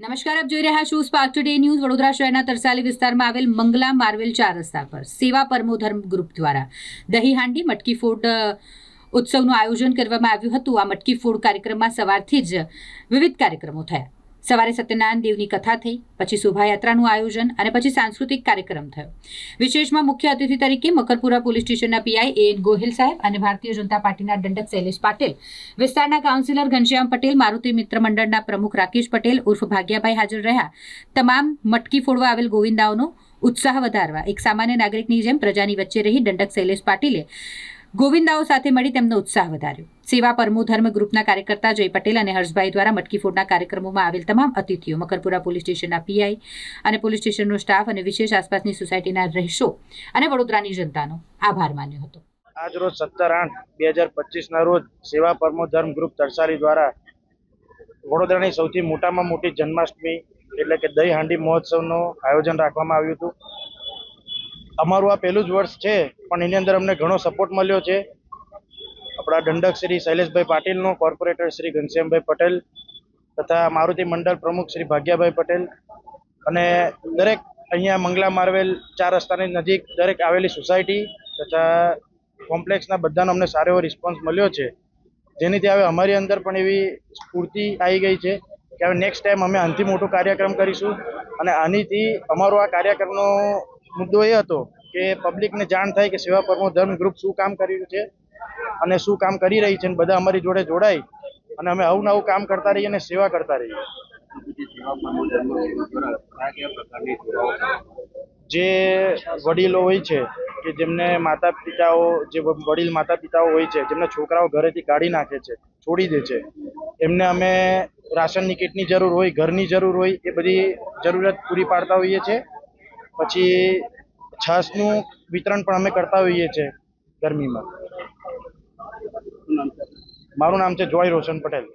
નમસ્કાર, આપ જોઈ રહ્યા છો સ્પાર્ક ટુડે ન્યૂઝ વડોદરા શહેરના તરસાલી વિસ્તારમાં આવેલ મંગલા માર્વેલ ચાર રસ્તા પર સેવા પરમો ધર્મ ગ્રુપ દ્વારા દહીં હાંડી, મટકી ફોડ ઉત્સવનું આયોજન કરવામાં આવ્યું હતું. આ મટકી ફોડ કાર્યક્રમમાં સવારથી જ વિવિધ કાર્યક્રમો થયા. સવારે સત્યનારાયણ દેવની કથા થઈ, પછી શોભાયાત્રાનું આયોજન અને પછી સાંસ્કૃતિક કાર્યક્રમ થયો. વિશેષમાં મુખ્ય અતિથિ તરીકે મકરપુરા પોલીસ સ્ટેશનના પીઆઈ એ ગોહિલ સાહેબ અને ભારતીય જનતા પાર્ટીના દંડક શૈલેષ પાટીલ, વિસ્તારના કાઉન્સિલર ઘનશ્યામ પટેલ, મારુતિ મિત્ર મંડળના પ્રમુખ રાકેશ પટેલ, ઉર્ફ ભાગ્યાભાઈ હાજર રહ્યા. તમામ મટકી ફોડવા આવેલ ગોવિંદાઓનો ઉત્સાહ વધારવા, એક સામાન્ય નાગરિકની જેમ પ્રજાની વચ્ચે રહી દંડક શૈલેષ પાટીલે ગોવિંદાઓ સાથે મળી તેમનો ઉત્સાહ વધાર્યો. સેવા પરમો ધર્મ ગ્રુપના કાર્યકર્તા જય પટેલ અને હર્ષભાઈ દ્વારા મટકી ફોડના કાર્યક્રમોમાં આવેલ તમામ અતિથિઓ, મકરપુરા પોલીસ સ્ટેશનના પીઆઈ અને પોલીસ સ્ટેશનનો સ્ટાફ અને વિશેષ આસપાસની સોસાયટીના રહીશો અને વડોદરાની જનતાનો આભાર માન્યો હતો. આજ રોજ સત્તર આઠ બે હજાર પચીસના રોજ સેવા પરમો ધર્મ ગ્રુપ તરસાલી દ્વારા વડોદરાની સૌથી મોટામાં મોટી જન્માષ્ટમી એટલે કે દહીં હાંડી મહોત્સવનું આયોજન રાખવામાં આવ્યું હતું. અમારું આ પહેલું જ વર્ષ છે, પણ એની અંદર અમને ઘણો સપોર્ટ મળ્યો છે. આપણા દંડક શ્રી શૈલેષભાઈ પાટીલનો, કોર્પોરેટર શ્રી ઘનશ્યામભાઈ પટેલ તથા મારુતિ મંડળ પ્રમુખ શ્રી ભાગ્યાભાઈ પટેલ અને દરેક અહીંયા મંગલા માર્વેલ ચાર રસ્તાની નજીક દરેક આવેલી સોસાયટી તથા કોમ્પ્લેક્સના બધાનો અમને સારો એવો રિસ્પોન્સ મળ્યો છે. જેનીથી હવે અમારી અંદર પણ એવી સ્ફૂર્તિ આવી ગઈ છે કે હવે નેક્સ્ટ ટાઈમ અમે આનાથી મોટો કાર્યક્રમ કરીશું અને આનીથી અમારો આ કાર્યક્રમનો મુદ્દો એ હતો કે પબ્લિકને જાણ થાય કે સેવા પરમો ધર્મ ગ્રુપ શું કામ કરી રહ્યું છે અને શું કામ કરી રહી છે અને બધા અમારી જોડે જોડાય અને અમે આવું નવું કામ કરતા રહીએ અને સેવા કરતા રહીએ. જે વડીલો હોય છે કે જેમને માતા પિતાઓ જે વડીલ માતા પિતાઓ હોય છે, જેમના છોકરાઓ ઘરેથી કાઢી નાખે છે, છોડી દે છે, એમને અમે રાશનની કીટની જરૂર હોય, ઘરની જરૂર હોય, એ બધી જરૂરિયાત પૂરી પાડતા હોઈએ છીએ પછી છાશનું વિતરણ પણ અમે કરતા હોઈએ છીએ ગરમીમાં. મારું નામ છે જોય રોશન પટેલ.